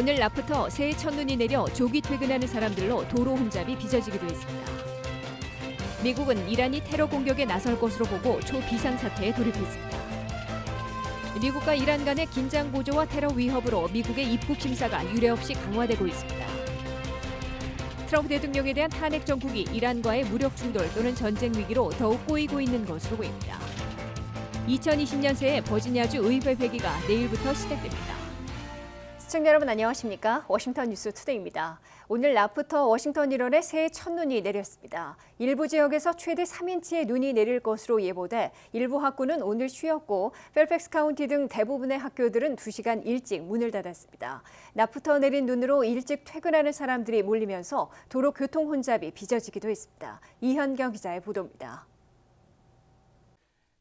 오늘 낮부터 새해 첫눈이 내려 조기 퇴근하는 사람들로 도로 혼잡이 빚어지기도 했습니다. 미국은 이란이 테러 공격에 나설 것으로 보고 초비상 사태에 돌입했습니다. 미국과 이란 간의 긴장 고조와 테러 위협으로 미국의 입국 심사가 유례없이 강화되고 있습니다. 트럼프 대통령에 대한 탄핵 정국이 이란과의 무력 충돌 또는 전쟁 위기로 더욱 꼬이고 있는 것으로 보입니다. 2020년 새해 버지니아주 의회 회기가 내일부터 시작됩니다. 시청자 여러분 안녕하십니까? 워싱턴 뉴스 투데이입니다. 오늘 낮부터 워싱턴 일원에 새해 첫눈이 내렸습니다. 일부 지역에서 최대 3인치의 눈이 내릴 것으로 예보돼 일부 학교는 오늘 쉬었고 펠팩스 카운티 등 대부분의 학교들은 2시간 일찍 문을 닫았습니다. 낮부터 내린 눈으로 일찍 퇴근하는 사람들이 몰리면서 도로 교통 혼잡이 빚어지기도 했습니다. 이현경 기자의 보도입니다.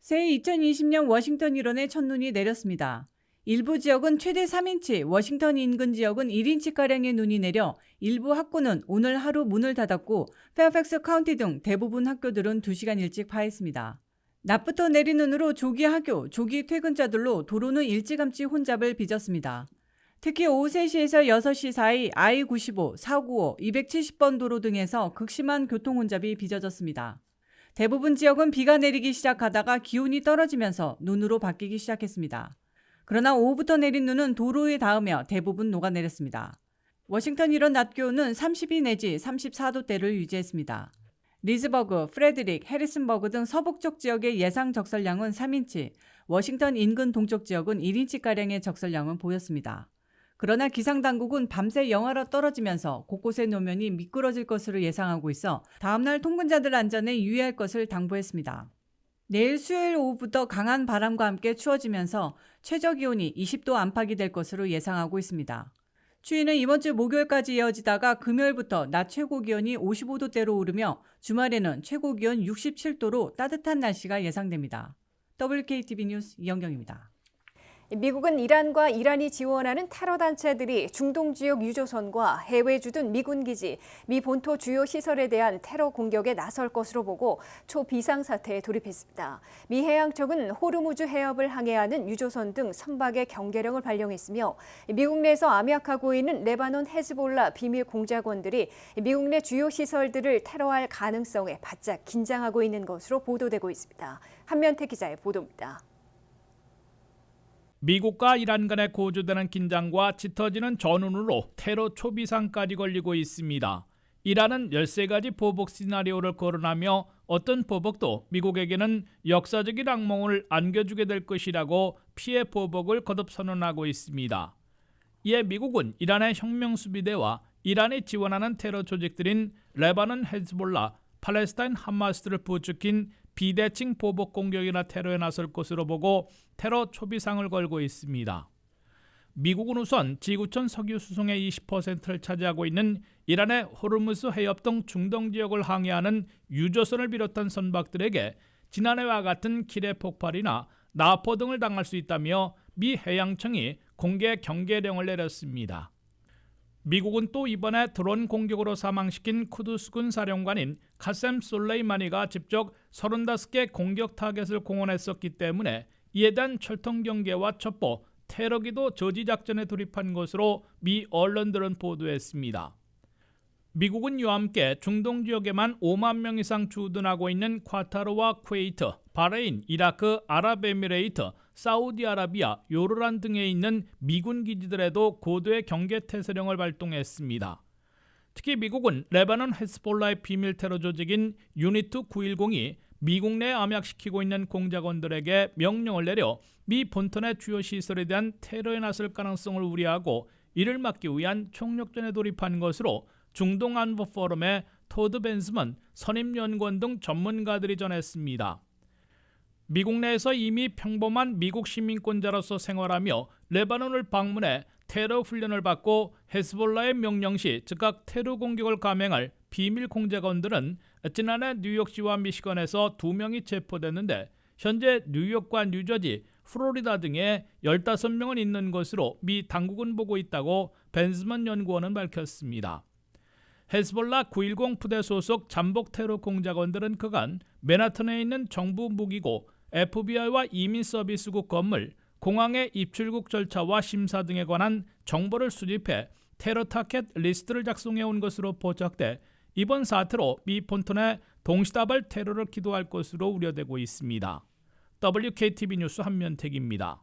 새해 2020년 워싱턴 일원에 첫눈이 내렸습니다. 일부 지역은 최대 3인치, 워싱턴 인근 지역은 1인치가량의 눈이 내려 일부 학교는 오늘 하루 문을 닫았고 페어팩스 카운티 등 대부분 학교들은 2시간 일찍 파했습니다. 낮부터 내린 눈으로 조기 학교, 조기 퇴근자들로 도로는 일찌감치 혼잡을 빚었습니다. 특히 오후 3시에서 6시 사이 I-95, 495, 270번 도로 등에서 극심한 교통 혼잡이 빚어졌습니다. 대부분 지역은 비가 내리기 시작하다가 기온이 떨어지면서 눈으로 바뀌기 시작했습니다. 그러나 오후부터 내린 눈은 도로에 닿으며 대부분 녹아내렸습니다. 워싱턴 일원 낮 기온은 32 내지 34도대를 유지했습니다. 리즈버그, 프레드릭, 해리슨버그 등 서북쪽 지역의 예상 적설량은 3인치, 워싱턴 인근 동쪽 지역은 1인치가량의 적설량은 보였습니다. 그러나 기상당국은 밤새 영하로 떨어지면서 곳곳의 노면이 미끄러질 것으로 예상하고 있어 다음날 통근자들 안전에 유의할 것을 당부했습니다. 내일 수요일 오후부터 강한 바람과 함께 추워지면서 최저 기온이 20도 안팎이 될 것으로 예상하고 있습니다. 추위는 이번 주 목요일까지 이어지다가 금요일부터 낮 최고 기온이 55도대로 오르며 주말에는 최고 기온 67도로 따뜻한 날씨가 예상됩니다. WKTV 뉴스 이영경입니다. 미국은 이란과 이란이 지원하는 테러 단체들이 중동 지역 유조선과 해외 주 둔 미군 기지, 미 본토 주요 시설에 대한 테러 공격에 나설 것으로 보고 초비상 사태에 돌입했습니다. 미 해양청은 호르무즈 해협을 항해하는 유조선 등 선박의 경계령을 발령했으며 미국 내에서 암약하고 있는 레바논 헤즈볼라 비밀 공작원들이 미국 내 주요 시설들을 테러할 가능성에 바짝 긴장하고 있는 것으로 보도되고 있습니다. 한면태 기자의 보도입니다. 미국과 이란 간의 고조되는 긴장과 짙어지는 전운으로 테러 초비상까지 걸리고 있습니다. 이란은 13가지 보복 시나리오를 거론하며 어떤 보복도 미국에게는 역사적인 악몽을 안겨주게 될 것이라고 피해 보복을 거듭 선언하고 있습니다. 이에 미국은 이란의 혁명수비대와 이란이 지원하는 테러 조직들인 레바논 헤즈볼라, 팔레스타인 하마스를 부추긴 비대칭 보복 공격이나 테러에 나설 것으로 보고 테러 초비상을 걸고 있습니다. 미국은 우선 지구촌 석유 수송의 20%를 차지하고 있는 이란의 호르무스 해협 등 중동 지역을 항해하는 유조선을 비롯한 선박들에게 지난해와 같은 기뢰 폭발이나 나포 등을 당할 수 있다며 미 해양청이 공개 경계령을 내렸습니다. 미국은 또 이번에 드론 공격으로 사망시킨 쿠두스군 사령관인 카셈 솔레이마니가 직접 35개 공격 타겟을 공언했었기 때문에 이에 대한 철통 경계와 첩보, 테러기도 저지 작전에 돌입한 것으로 미 언론들은 보도했습니다. 미국은 이와 함께 중동 지역에만 5만 명 이상 주둔하고 있는 콰타르와 쿠웨이트, 바레인, 이라크, 아랍에미레이트, 사우디아라비아, 요르란 등에 있는 미군 기지들에도 고도의 경계 태세령을 발동했습니다. 특히 미국은 레바논 헤스볼라의 비밀 테러 조직인 유니트 910이 미국 내에 암약시키고 있는 공작원들에게 명령을 내려 미 본토의 주요 시설에 대한 테러에 나설 가능성을 우려하고 이를 막기 위한 총력전에 돌입한 것으로 중동 안보 포럼의 토드 벤스먼 선임연구원 등 전문가들이 전했습니다. 미국 내에서 이미 평범한 미국 시민권자로서 생활하며 레바논을 방문해 테러 훈련을 받고 헤스볼라의 명령 시 즉각 테러 공격을 감행할 비밀 공작원들은 지난해 뉴욕시와 미시건에서 두 명이 체포됐는데 현재 뉴욕과 뉴저지, 플로리다 등에 15명은 있는 것으로 미 당국은 보고 있다고 벤스먼 연구원은 밝혔습니다. 헤즈볼라 910 부대 소속 잠복 테러 공작원들은 그간 맨하튼에 있는 정부 무기고 FBI와 이민 서비스국 건물, 공항의 입출국 절차와 심사 등에 관한 정보를 수집해 테러 타켓 리스트를 작성해 온 것으로 포착돼 이번 사태로 미 본토내 동시다발 테러를 기도할 것으로 우려되고 있습니다. WKTV 뉴스 한면택입니다.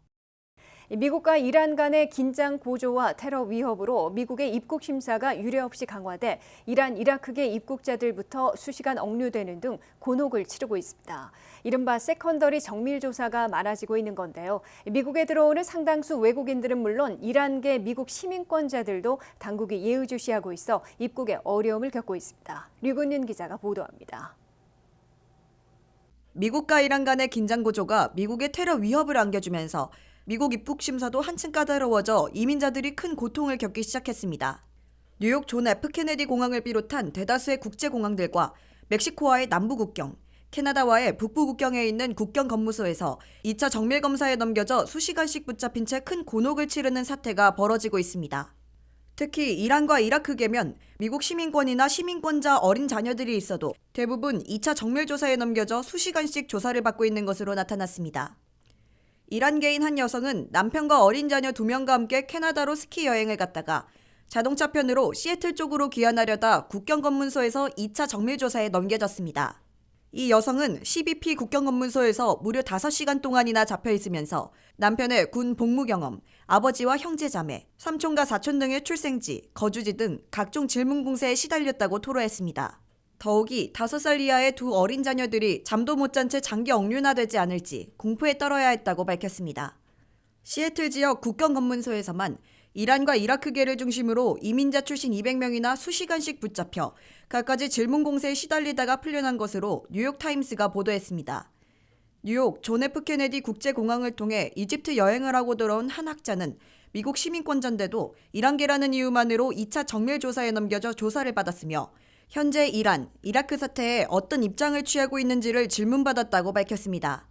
미국과 이란 간의 긴장 고조와 테러 위협으로 미국의 입국 심사가 유례없이 강화돼 이란 이라크계 입국자들부터 수시간 억류되는 등 곤혹을 치르고 있습니다. 이른바 세컨더리 정밀 조사가 많아지고 있는 건데요. 미국에 들어오는 상당수 외국인들은 물론 이란계 미국 시민권자들도 당국이 예의주시하고 있어 입국에 어려움을 겪고 있습니다. 류근윤 기자가 보도합니다. 미국과 이란 간의 긴장 고조가 미국의 테러 위협을 안겨주면서 미국 입국 심사도 한층 까다로워져 이민자들이 큰 고통을 겪기 시작했습니다. 뉴욕 존 F 케네디 공항을 비롯한 대다수의 국제 공항들과 멕시코와의 남부 국경, 캐나다와의 북부 국경에 있는 국경 검무소에서 2차 정밀 검사에 넘겨져 수시간씩 붙잡힌 채 큰 곤혹을 치르는 사태가 벌어지고 있습니다. 특히 이란과 이라크계면 미국 시민권이나 시민권자 어린 자녀들이 있어도 대부분 2차 정밀 조사에 넘겨져 수시간씩 조사를 받고 있는 것으로 나타났습니다. 이란계인 한 여성은 남편과 어린 자녀 두 명과 함께 캐나다로 스키 여행을 갔다가 자동차 편으로 시애틀 쪽으로 귀환하려다 국경검문소에서 2차 정밀조사에 넘겨졌습니다. 이 여성은 CBP 국경검문소에서 무려 5시간 동안이나 잡혀 있으면서 남편의 군 복무 경험, 아버지와 형제 자매, 삼촌과 사촌 등의 출생지, 거주지 등 각종 질문 공세에 시달렸다고 토로했습니다. 더욱이 5살 이하의 두 어린 자녀들이 잠도 못 잔 채 장기 억류나 되지 않을지 공포에 떨어야 했다고 밝혔습니다. 시애틀 지역 국경 검문소에서만 이란과 이라크계를 중심으로 이민자 출신 200명이나 수시간씩 붙잡혀 갖가지 질문 공세에 시달리다가 풀려난 것으로 뉴욕타임스가 보도했습니다. 뉴욕 존 F 케네디 국제공항을 통해 이집트 여행을 하고 돌아온 한 학자는 미국 시민권자인데도 이란계라는 이유만으로 2차 정밀 조사에 넘겨져 조사를 받았으며 현재 이란, 이라크 사태에 어떤 입장을 취하고 있는지를 질문받았다고 밝혔습니다.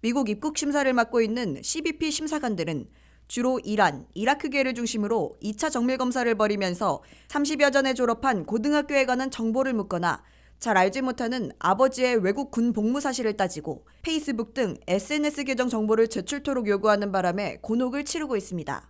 미국 입국 심사를 맡고 있는 CBP 심사관들은 주로 이란, 이라크계를 중심으로 2차 정밀 검사를 벌이면서 30여 전에 졸업한 고등학교에 관한 정보를 묻거나 잘 알지 못하는 아버지의 외국 군 복무 사실을 따지고 페이스북 등 SNS 계정 정보를 제출토록 요구하는 바람에 곤혹을 치르고 있습니다.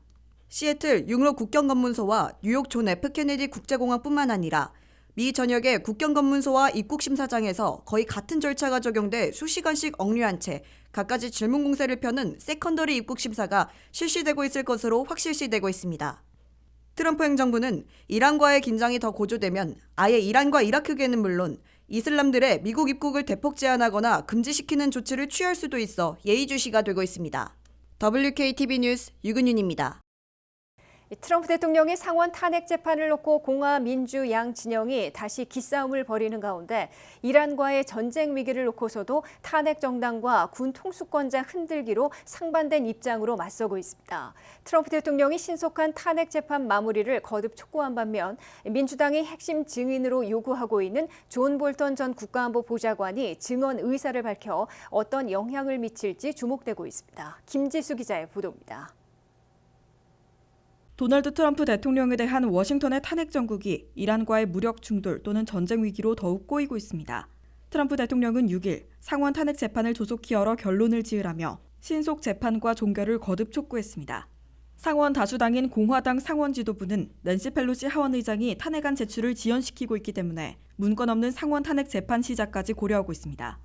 시애틀 육로 국경검문소와 뉴욕 존 F 케네디 국제공항뿐만 아니라 미 전역의 국경 검문소와 입국 심사장에서 거의 같은 절차가 적용돼 수시간씩 억류한 채 갖가지 질문 공세를 펴는 세컨더리 입국 심사가 실시되고 있을 것으로 확실시되고 있습니다. 트럼프 행정부는 이란과의 긴장이 더 고조되면 아예 이란과 이라크계는 물론 이슬람들의 미국 입국을 대폭 제한하거나 금지시키는 조치를 취할 수도 있어 예의주시가 되고 있습니다. WKTV 뉴스 유근윤입니다. 트럼프 대통령의 상원 탄핵 재판을 놓고 공화 민주 양 진영이 다시 기싸움을 벌이는 가운데 이란과의 전쟁 위기를 놓고서도 탄핵 정당과 군 통수권자 흔들기로 상반된 입장으로 맞서고 있습니다. 트럼프 대통령이 신속한 탄핵 재판 마무리를 거듭 촉구한 반면 민주당이 핵심 증인으로 요구하고 있는 존 볼턴 전 국가안보 보좌관이 증언 의사를 밝혀 어떤 영향을 미칠지 주목되고 있습니다. 김지수 기자의 보도입니다. 도널드 트럼프 대통령에 대한 워싱턴의 탄핵 정국이 이란과의 무력 충돌 또는 전쟁 위기로 더욱 꼬이고 있습니다. 트럼프 대통령은 6일 상원 탄핵 재판을 조속히 열어 결론을 지으라며 신속 재판과 종결을 거듭 촉구했습니다. 상원 다수당인 공화당 상원 지도부는 낸시 펠로시 하원 의장이 탄핵안 제출을 지연시키고 있기 때문에 문건 없는 상원 탄핵 재판 시작까지 고려하고 있습니다.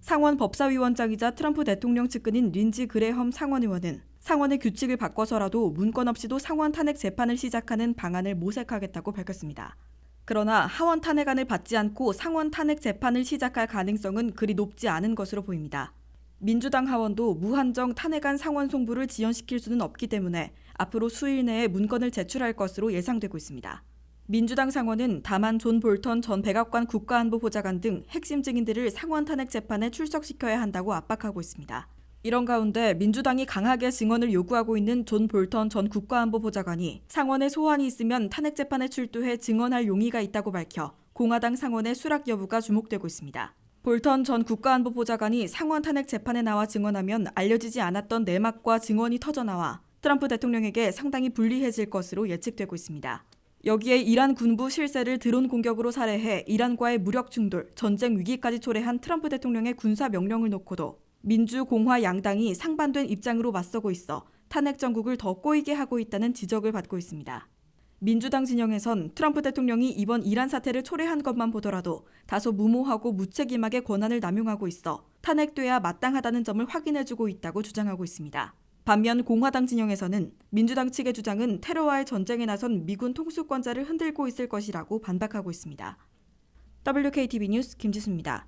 상원 법사위원장이자 트럼프 대통령 측근인 린지 그레험 상원 의원은 상원의 규칙을 바꿔서라도 문건 없이도 상원 탄핵 재판을 시작하는 방안을 모색하겠다고 밝혔습니다. 그러나 하원 탄핵안을 받지 않고 상원 탄핵 재판을 시작할 가능성은 그리 높지 않은 것으로 보입니다. 민주당 하원도 무한정 탄핵안 상원 송부를 지연시킬 수는 없기 때문에 앞으로 수일 내에 문건을 제출할 것으로 예상되고 있습니다. 민주당 상원은 다만 존 볼턴 전 백악관 국가안보보좌관 등 핵심 증인들을 상원 탄핵 재판에 출석시켜야 한다고 압박하고 있습니다. 이런 가운데 민주당이 강하게 증언을 요구하고 있는 존 볼턴 전 국가안보보좌관이 상원에 소환이 있으면 탄핵 재판에 출두해 증언할 용의가 있다고 밝혀 공화당 상원의 수락 여부가 주목되고 있습니다. 볼턴 전 국가안보보좌관이 상원 탄핵 재판에 나와 증언하면 알려지지 않았던 내막과 증언이 터져나와 트럼프 대통령에게 상당히 불리해질 것으로 예측되고 있습니다. 여기에 이란 군부 실세를 드론 공격으로 살해해 이란과의 무력 충돌, 전쟁 위기까지 초래한 트럼프 대통령의 군사 명령을 놓고도 민주, 공화 양당이 상반된 입장으로 맞서고 있어 탄핵 정국을 더 꼬이게 하고 있다는 지적을 받고 있습니다. 민주당 진영에선 트럼프 대통령이 이번 이란 사태를 초래한 것만 보더라도 다소 무모하고 무책임하게 권한을 남용하고 있어 탄핵돼야 마땅하다는 점을 확인해주고 있다고 주장하고 있습니다. 반면 공화당 진영에서는 민주당 측의 주장은 테러와의 전쟁에 나선 미군 통수권자를 흔들고 있을 것이라고 반박하고 있습니다. WKTV 뉴스 김지수입니다.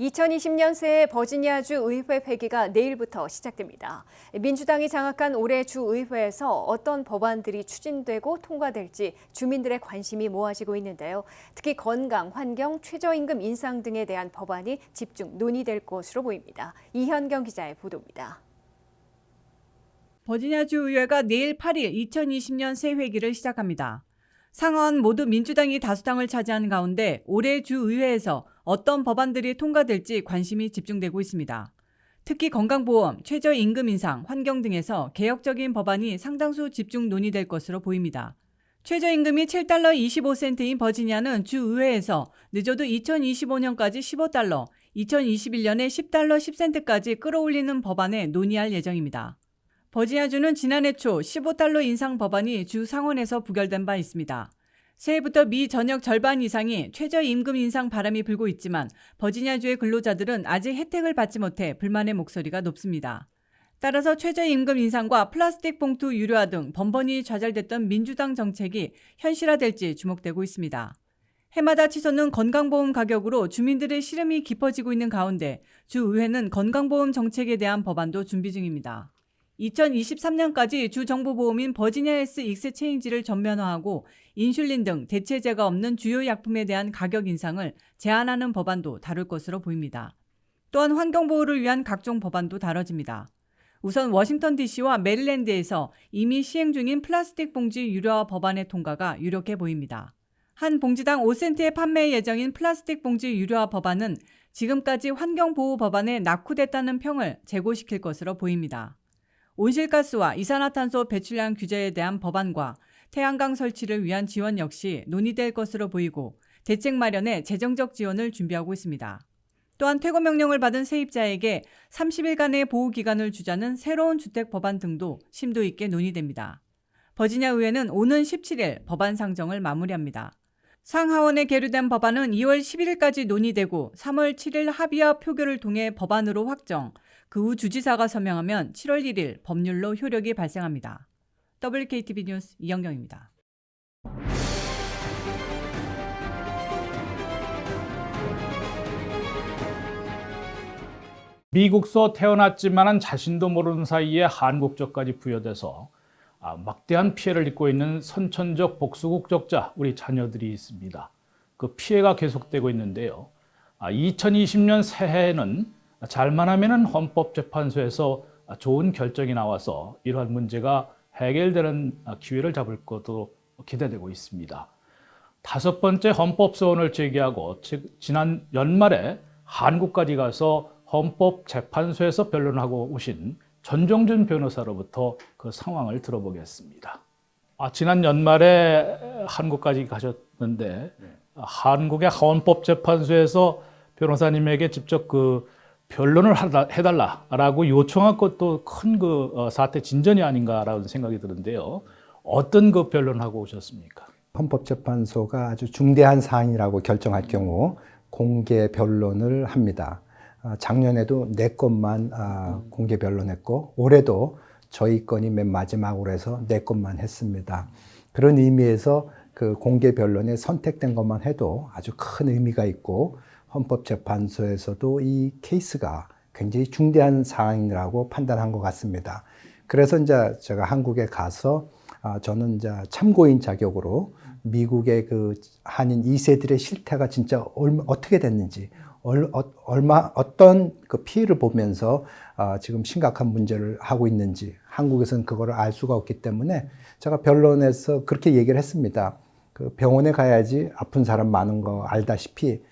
2020년 새해 버지니아주 의회 회기가 내일부터 시작됩니다. 민주당이 장악한 올해 주 의회에서 어떤 법안들이 추진되고 통과될지 주민들의 관심이 모아지고 있는데요. 특히 건강, 환경, 최저임금 인상 등에 대한 법안이 집중 논의될 것으로 보입니다. 이현경 기자의 보도입니다. 버지니아주 의회가 내일 8일 2020년 새 회기를 시작합니다. 상원 모두 민주당이 다수당을 차지한 가운데 올해 주 의회에서 어떤 법안들이 통과될지 관심이 집중되고 있습니다. 특히 건강보험, 최저임금 인상, 환경 등에서 개혁적인 법안이 상당수 집중 논의될 것으로 보입니다. 최저임금이 7달러 25센트인 버지니아는 주 의회에서 늦어도 2025년까지 15달러, 2021년에 10달러 10센트까지 끌어올리는 법안에 논의할 예정입니다. 버지니아주는 지난해 초 15달러 인상 법안이 주 상원에서 부결된 바 있습니다. 새해부터 미 전역 절반 이상이 최저임금 인상 바람이 불고 있지만 버지니아주의 근로자들은 아직 혜택을 받지 못해 불만의 목소리가 높습니다. 따라서 최저임금 인상과 플라스틱 봉투 유료화 등 번번이 좌절됐던 민주당 정책이 현실화될지 주목되고 있습니다. 해마다 치솟는 건강보험 가격으로 주민들의 시름이 깊어지고 있는 가운데 주 의회는 건강보험 정책에 대한 법안도 준비 중입니다. 2023년까지 주 정부보험인 버지니아 헬스 익스체인지를 전면화하고 인슐린 등 대체제가 없는 주요 약품에 대한 가격 인상을 제한하는 법안도 다룰 것으로 보입니다. 또한 환경보호를 위한 각종 법안도 다뤄집니다. 우선 워싱턴 DC와 메릴랜드에서 이미 시행 중인 플라스틱 봉지 유료화 법안의 통과가 유력해 보입니다. 한 봉지당 5센트의 판매 예정인 플라스틱 봉지 유료화 법안은 지금까지 환경보호 법안에 낙후됐다는 평을 제고시킬 것으로 보입니다. 온실가스와 이산화탄소 배출량 규제에 대한 법안과 태양광 설치를 위한 지원 역시 논의될 것으로 보이고 대책 마련에 재정적 지원을 준비하고 있습니다. 또한 퇴거 명령을 받은 세입자에게 30일간의 보호 기간을 주자는 새로운 주택 법안 등도 심도 있게 논의됩니다. 버지니아 의회는 오는 17일 법안 상정을 마무리합니다. 상하원에 계류된 법안은 2월 11일까지 논의되고 3월 7일 합의와 표결을 통해 법안으로 확정, 그 후 주지사가 서명하면 7월 1일 법률로 효력이 발생합니다. WKTV 뉴스 이영경입니다. 미국서 태어났지만은 자신도 모르는 사이에 한국적까지 부여돼서 아, 막대한 피해를 입고 있는 선천적 복수국적자 우리 자녀들이 있습니다. 그 피해가 계속되고 있는데요. 아, 2020년 새해에는 잘만 하면은 헌법재판소에서 좋은 결정이 나와서 이러한 문제가 해결되는 기회를 잡을 것으로 기대되고 있습니다. 다섯 번째 헌법 소원을 제기하고 즉 지난 연말에 한국까지 가서 헌법재판소에서 변론하고 오신 전종준 변호사로부터 그 상황을 들어보겠습니다. 아, 지난 연말에 한국까지 가셨는데 한국의 헌법재판소에서 변호사님에게 직접 그 변론을 해달라라고 요청한 것도 큰 그 사태 진전이 아닌가라는 생각이 드는데요. 어떤 그 변론하고 오셨습니까? 헌법재판소가 아주 중대한 사안이라고 결정할 경우 공개 변론을 합니다. 아, 작년에도 네 건만 아, 공개 변론했고 올해도 저희 건이 맨 마지막으로 해서 네 건만 했습니다. 그런 의미에서 그 공개 변론에 선택된 것만 해도 아주 큰 의미가 있고 헌법재판소에서도 이 케이스가 굉장히 중대한 사안이라고 판단한 것 같습니다. 그래서 이제 제가 한국에 가서 아, 저는 이제 참고인 자격으로 미국의 그 한인 2세들의 실태가 진짜 얼마, 어떻게 됐는지, 얼, 어, 얼마, 어떤 그 피해를 보면서 아, 지금 심각한 문제를 하고 있는지 한국에서는 그거를 알 수가 없기 때문에 제가 변론에서 그렇게 얘기를 했습니다. 그 병원에 가야지 아픈 사람 많은 거 알다시피 예,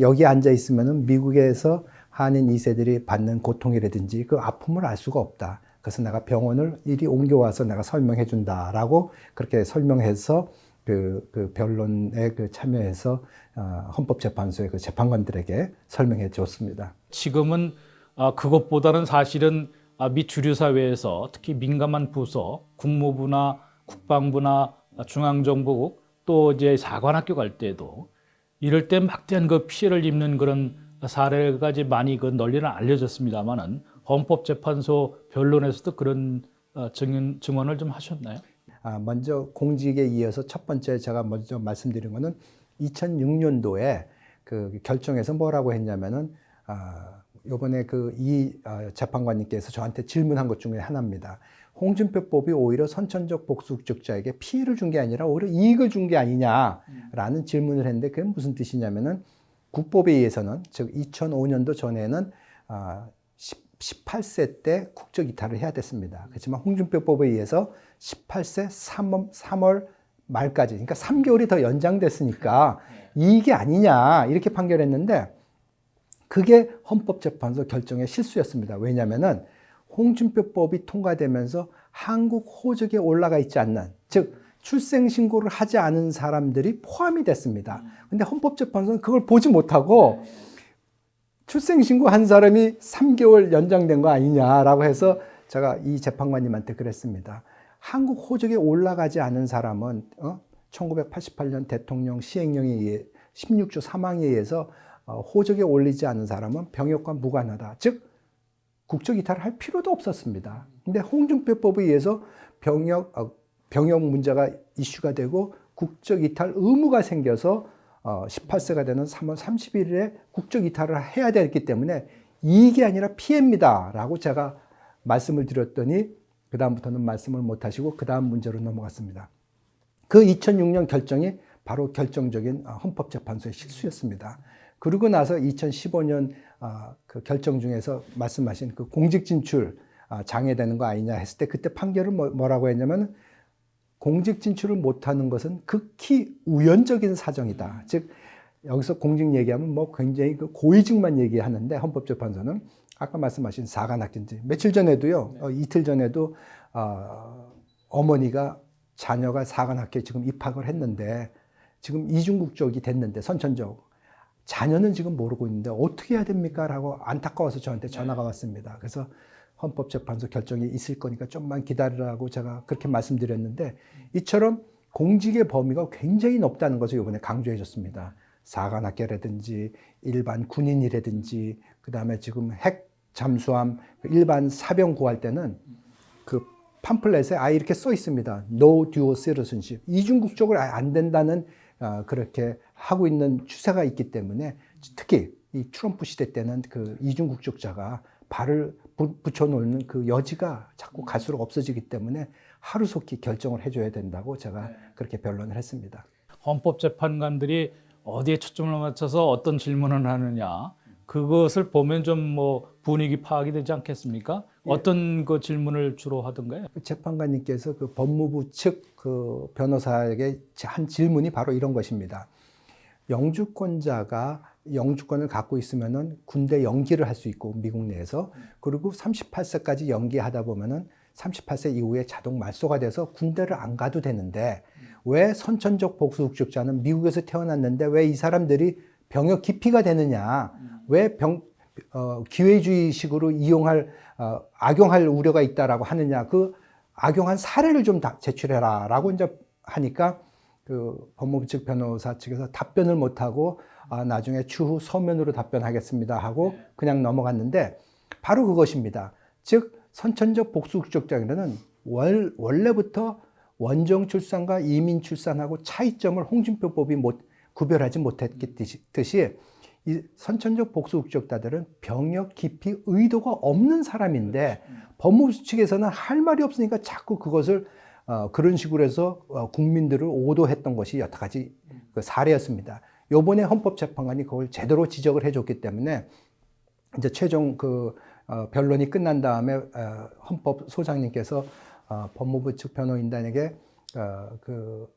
여기 앉아 있으면은 미국에서 한인 2세들이 받는 고통이라든지 그 아픔을 알 수가 없다. 그래서 내가 병원을 이리 옮겨와서 내가 설명해 준다라고 그렇게 설명해서 그, 그 변론에 그 참여해서 어, 헌법재판소의 그 재판관들에게 설명해 줬습니다. 지금은 아, 그것보다는 사실은 아, 미 주류 사회에서 특히 민감한 부서, 국무부나 국방부나 중앙정보국 또 이제 사관학교 갈 때도 이럴 때 막대한 그 피해를 입는 그런 이제 많이 그 널리는 알려졌습니다만은 헌법재판소 변론에서도 그런 어, 증언, 증언을 좀 하셨나요? 아, 먼저 공직에 이어서 첫 번째 제가 먼저 말씀드린 거는 2006년도에 그 결정에서 뭐라고 했냐면은 아, 요번에 그 이 재판관님께서 저한테 질문한 것 중에 하나입니다. 홍준표법이 오히려 선천적 복수국적자에게 피해를 준 게 아니라 오히려 이익을 준 게 아니냐라는 질문을 했는데 그게 무슨 뜻이냐면은 국법에 의해서는 즉 2005년도 전에는 아, 18세 때 국적 이탈을 해야 됐습니다. 그렇지만 홍준표법에 의해서 18세 3월, 3월 말까지, 그러니까 3개월이 더 연장됐으니까 이익이 아니냐 이렇게 판결했는데 그게 헌법재판소 결정의 실수였습니다. 왜냐하면은 홍준표법이 통과되면서 한국 호적에 올라가 있지 않는 즉 출생 신고를 하지 않은 사람들이 포함이 됐습니다. 근데 헌법재판소는 그걸 보지 못하고 출생 신고 한 사람이 3개월 연장된 거 아니냐라고 해서 제가 이 재판관님한테 그랬습니다. 한국 호적에 올라가지 않은 사람은 어? 1988년 대통령 시행령에 의해 16조 3항에 의해서 어, 호적에 올리지 않은 사람은 병역과 무관하다. 즉 국적 이탈을 할 필요도 없었습니다. 근데 홍준표법에 의해서 병역 어, 병역 문제가 이슈가 되고 국적 이탈 의무가 생겨서 어, 18세가 되는 3월 31일에 국적 이탈을 해야 되기 때문에 이익이 아니라 피해입니다라고 제가 말씀을 드렸더니 그 다음부터는 말씀을 못 하시고 그 다음 문제로 넘어갔습니다. 그 2006년 결정이 바로 결정적인 어, 헌법재판소의 실수였습니다. 그러고 나서 2015년 어, 그 결정 중에서 말씀하신 그 공직 진출 아, 장애되는 거 아니냐 했을 때 그때 판결을 뭐- 뭐라고 했냐면 공직 진출을 못하는 것은 극히 우연적인 사정이다. 즉 여기서 공직 얘기하면 뭐 굉장히 그 고위직만 얘기하는데 헌법재판소는 아까 말씀하신 사관학교인지 며칠 전에도요 어, 이틀 전에도 어, 어머니가 자녀가 사관학교에 지금 입학을 했는데 지금 이중국적이 됐는데 선천적 자녀는 지금 모르고 있는데 어떻게 해야 됩니까? 라고 안타까워서 저한테 전화가 왔습니다. 그래서 헌법재판소 결정이 있을 거니까 좀만 기다리라고 제가 그렇게 말씀드렸는데 이처럼 공직의 범위가 굉장히 높다는 것을 이번에 강조해 줬습니다. 사관학교라든지 일반 군인이라든지 그다음에 지금 핵 잠수함 그 일반 사병 구할 때는 그 팜플렛에 아예 이렇게 써 있습니다. No dual citizenship. 이중 국적으로 아예 안 된다는 어, 그렇게 하고 있는 추세가 있기 때문에 특히 이 트럼프 시대 때는 그 이중 국적자가 발을 부- 붙여놓는 그 여지가 자꾸 갈수록 없어지기 때문에 하루속히 결정을 해줘야 된다고 제가 그렇게 변론을 했습니다. 헌법재판관들이 어디에 초점을 맞춰서 어떤 질문을 하느냐 그것을 보면 좀 뭐 분위기 파악이 되지 않겠습니까? 어떤 그 질문을 주로 하던가요? 그 재판관님께서 그 법무부 측 그 변호사에게 한 질문이 바로 이런 것입니다. 영주권자가 영주권을 갖고 있으면은 군대 연기를 할 수 있고 미국 내에서 그리고 38세까지 연기하다 보면은 38세 이후에 자동 말소가 돼서 군대를 안 가도 되는데 왜 선천적 복수국적자는 미국에서 태어났는데 왜 이 사람들이 병역 기피가 되느냐? 왜 병, 어, 기회주의식으로 이용할, 어, 악용할 우려가 있다라고 하느냐? 그 악용한 사례를 좀다 제출해라. 라고 이제 하니까 그 법무부 측 변호사 측에서 답변을 못하고 아, 나중에 추후 서면으로 답변하겠습니다 하고 그냥 넘어갔는데 바로 그것입니다. 즉, 선천적 복수국적자는 월, 원래부터 원정 출산과 이민 출산하고 차이점을 홍준표법이 못, 구별하지 못했듯이 이 선천적 복수국적자들은 병역 기피 의도가 없는 사람인데 법무부 측에서는 할 말이 없으니까 자꾸 그것을 어, 그런 식으로 해서 어, 국민들을 오도했던 것이 여러 가지 그 사례였습니다. 요번에 헌법재판관이 그걸 제대로 지적을 해줬기 때문에 이제 최종 그 어, 변론이 끝난 다음에 어, 헌법 소장님께서 어, 법무부 측 변호인단에게 어, 그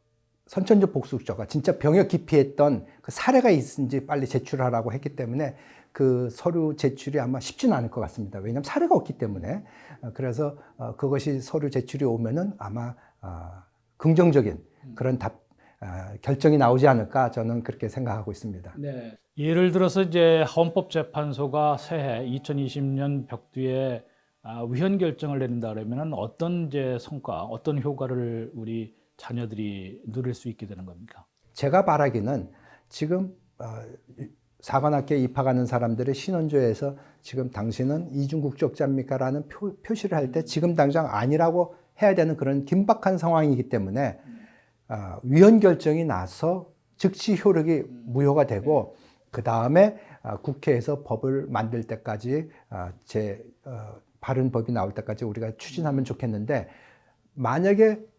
선천적 복수국자가 진짜 병역 기피했던 그 사례가 있은지 빨리 제출하라고 했기 때문에 그 서류 제출이 아마 쉽지는 않을 것 같습니다. 왜냐하면 사례가 없기 때문에 어, 그래서 어, 그것이 서류 제출이 오면은 아마 어, 긍정적인 그런 답 아, 결정이 나오지 않을까 저는 그렇게 생각하고 있습니다. 네. 예를 들어서 이제 헌법재판소가 새해 2020년 벽두에 아, 위헌 결정을 내린다 그러면 어떤 이제 성과, 어떤 효과를 우리 자녀들이 누릴 수 있게 되는 겁니까? 제가 바라기는 지금 어, 사관학교에 입학하는 사람들의 신원조에서 지금 당신은 이중국적자입니까 라는 표, 표시를 할 때 지금 당장 아니라고 해야 되는 그런 긴박한 상황이기 때문에 어, 위헌 결정이 나서 즉시 효력이 무효가 되고 그 다음에 어, 국회에서 법을 만들 때까지 어, 제 어, 바른 법이 나올 때까지 우리가 추진하면 좋겠는데 만약에 어,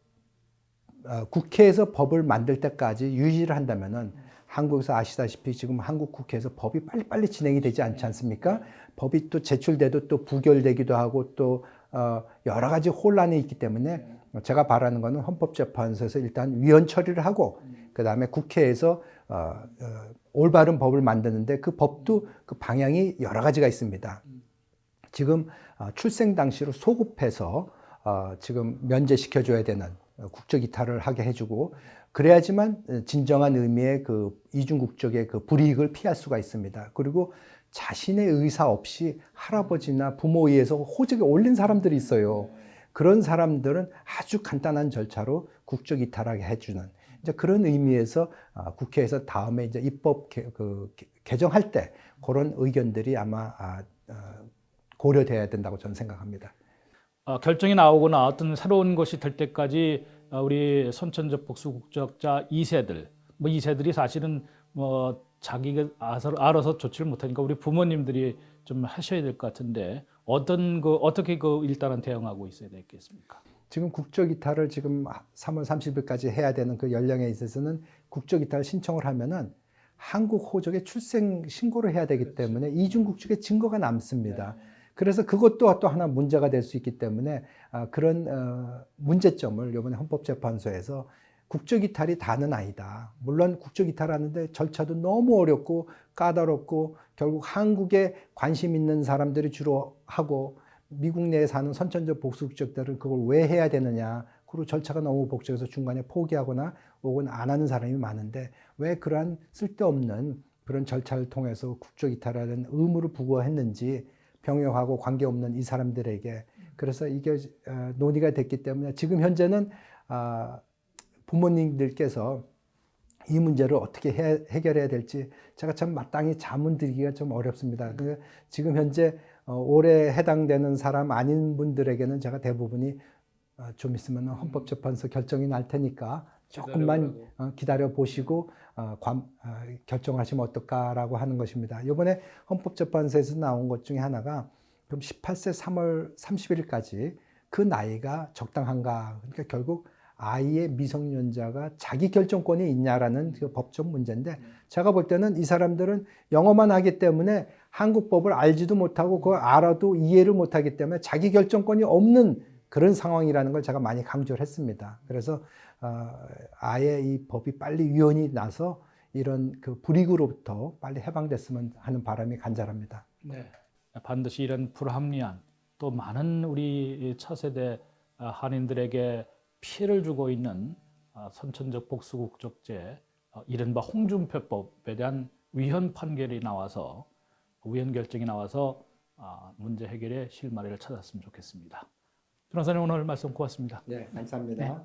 국회에서 법을 만들 때까지 유지를 한다면은 한국에서 아시다시피 지금 한국 국회에서 법이 빨리빨리 진행이 되지 않지 않습니까? 법이 또 제출돼도 또 부결되기도 하고 또 어, 여러 가지 혼란이 있기 때문에 제가 바라는 거는 헌법재판소에서 일단 위헌 처리를 하고 그 다음에 국회에서 어, 어, 올바른 법을 만드는데 그 법도 그 방향이 여러 가지가 있습니다. 지금 어, 출생 당시로 소급해서 어, 지금 면제시켜줘야 되는 어, 국적 이탈을 하게 해주고 그래야지만 어, 진정한 의미의 그 이중 국적의 그 불이익을 피할 수가 있습니다. 그리고 자신의 의사 없이 할아버지나 부모에 의해서 호적에 올린 사람들이 있어요. 그런 사람들은 아주 간단한 절차로 국적 이탈하게 해주는 이제 그런 의미에서 아, 국회에서 다음에 이제 입법 개, 그, 개- 개정할 때 그런 의견들이 아마 아, 어, 고려돼야 된다고 저는 생각합니다. 어, 결정이 나오거나 어떤 새로운 것이 될 때까지 어, 우리 선천적 복수 국적자 2세들, 뭐 2세들이 사실은 뭐 자기가 알아서, 조치를 못하니까 우리 부모님들이 좀 하셔야 될 것 같은데 어떤 그 어떻게 그 일단은 대응하고 있어야 되겠습니까? 지금 국적 이탈을 지금 3월 30일까지 해야 되는 그 연령에 있어서는 국적 이탈 신청을 하면은 한국 호적에 출생 신고를 해야 되기 때문에 이중 국적의 증거가 남습니다. 그래서 그것도 또 하나 문제가 될 수 있기 때문에 아, 그런 어, 문제점을 이번에 헌법재판소에서 국적 이탈이 다는 아니다. 물론 국적 이탈하는데 절차도 너무 어렵고 까다롭고 결국 한국에 관심 있는 사람들이 주로 하고 미국 내에 사는 선천적 복수국적들은 그걸 왜 해야 되느냐. 그리고 절차가 너무 복잡해서 중간에 포기하거나 혹은 안 하는 사람이 많은데 왜 그러한 쓸데없는 그런 절차를 통해서 국적 이탈하는 의무를 부과했는지 병역하고 관계없는 이 사람들에게. 그래서 이게 어, 논의가 됐기 때문에 지금 현재는 아, 부모님들께서 이 문제를 어떻게 해, 해결해야 될지 제가 참 마땅히 자문 드리기가 좀 어렵습니다. 그 지금 현재 어, 올해 해당되는 사람 아닌 분들에게는 제가 대부분이 어, 좀 있으면 헌법재판소 결정이 날 테니까 조금만 어, 기다려 보시고 어, 관, 어, 결정하시면 어떨까라고 하는 것입니다. 이번에 헌법재판소에서 나온 것 중에 하나가 그럼 18세 3월 31일까지 그 나이가 적당한가? 그러니까 결국 아이의 미성년자가 자기 결정권이 있냐라는 그 법적 문제인데 제가 볼 때는 이 사람들은 영어만 하기 때문에 한국 법을 알지도 못하고 그걸 알아도 이해를 못하기 때문에 자기 결정권이 없는 그런 상황이라는 걸 제가 많이 강조를 했습니다. 그래서 어, 아예 이 법이 빨리 위헌이 나서 이런 그 불이익으로부터 빨리 해방됐으면 하는 바람이 간절합니다. 네. 반드시 이런 불합리한 또 많은 우리 차세대 아, 한인들에게 피해를 주고 있는 아, 선천적 복수국적제 어, 이른바 홍준표법에 대한 위헌 판결이 나와서 위헌 결정이 나와서 아, 문제 해결의 실마리를 찾았으면 좋겠습니다. 변호사님 오늘 말씀 고맙습니다. 네, 감사합니다.